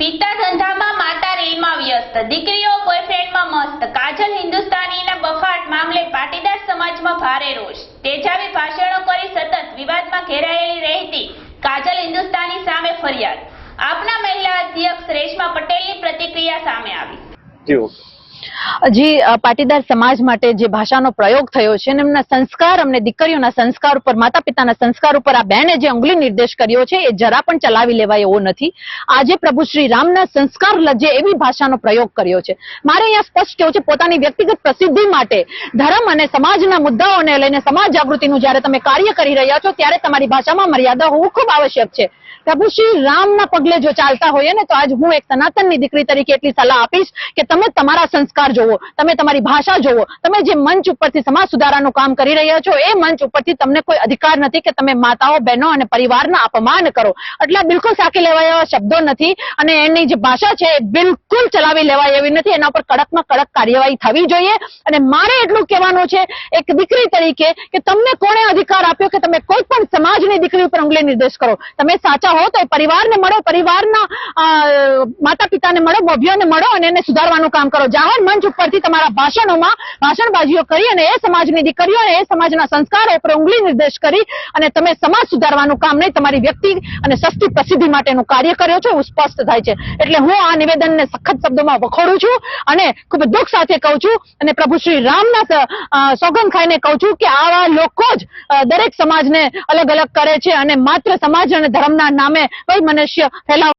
પિતા ધંધામાં માતા રેલમાં વ્યસ્ત, દીકરીઓ બોયફ્રેન્ડમાં મસ્ત, કાજલ હિન્દુસ્તાનીના બફાટ મામલે પાટીદાર સમાજમાં ભારે રોષ. તેજાબી ભાષણો કરી સતત વિવાદમાં ઘેરાયેલી રહેતી કાજલ હિન્દુસ્તાની સામે ફરિયાદ. આપના મહિલા અધ્યક્ષ રેશમા પટેલની પ્રતિક્રિયા સામે આવી. જી પાટીદાર સમાજ માટે જે ભાષાનો પ્રયોગ થયો છે એમના સંસ્કાર, અમને દીકરીઓના સંસ્કાર ઉપર માતા પિતાના સંસ્કાર ઉપર આ બેને જે અંગુલી નિર્દેશ કર્યો છે, એ જરા પણ ચલાવી લેવાય એવો નથી. આજે પ્રભુ શ્રી રામના સંસ્કાર લજે એવી ભાષાનો પ્રયોગ કર્યો છે. મારે અહીંયા સ્પષ્ટ કેવું છે, પોતાની વ્યક્તિગત પ્રસિદ્ધિ માટે ધર્મ અને સમાજના મુદ્દાઓને લઈને સમાજ જાગૃતિનું જ્યારે તમે કાર્ય કરી રહ્યા છો, ત્યારે તમારી ભાષામાં મર્યાદા હોવું ખૂબ આવશ્યક છે. પ્રભુ શ્રી રામના પગલે જો ચાલતા હોઈએ ને, તો આજ હું એક સનાતનની દીકરી તરીકે એટલી સલાહ આપીશ કે તમે તમારા સંસ્કાર જોવો, તમે તમારી ભાષા જોવો, તમે જે મંચ ઉપરથી સમાજ સુધારાનું કામ કરી રહ્યા છો, એ મંચ ઉપરથી તમને કોઈ અધિકાર નથી કે તમે માતાઓ, બહેનો અને પરિવારના અપમાન કરો. એટલે બિલકુલ સાકી લેવાય એવા શબ્દો નથી અને એની જે ભાષા છે એ બિલકુલ ચલાવી લેવાય એવી નથી. એના ઉપર કડકમાં કડક કાર્યવાહી થવી જોઈએ અને મારે એટલું કહેવાનું છે, એક દીકરી તરીકે કે તમને કોણે અધિકાર આપ્યો કે તમે કોઈ પણ સમાજની દીકરી ઉપર ઉંગલી નિર્દેશ કરો. તમે સાચા હો તો એ પરિવારને મળો, પરિવારના માતા પિતાને મળો મોભીઓને મળો અને એને સુધારવાનું કામ કરો. જાહેર મંચ ઉપરથી તમારા ભાષણોમાં, ભાષણબાજીઓ કરી અને એ સમાજની દીકરીઓ અને એ સમાજના સંસ્કારો ઉપર ઉંગલી નિર્દેશ કરી અને તમે સમાજ સુધારવાનું કામ નહીં, તમારી વ્યક્તિ અને સસ્તી પ્રસિદ્ધિ માટેનું કાર્ય કર્યો છે, એવું સ્પષ્ટ થાય છે. એટલે હું આ નિવેદનને સખત શબ્દોમાં વખોડું છું અને ખૂબ દુઃખ સાથે કહું છું અને પ્રભુ શ્રી રામના સોગંદ ખાઈને કહું છું કે આવા લોકો જ દરેક સમાજને અલગ અલગ કરે છે અને માત્ર સમાજ અને ધર્મના નામે કોઈ મનુષ્ય ફેલાવ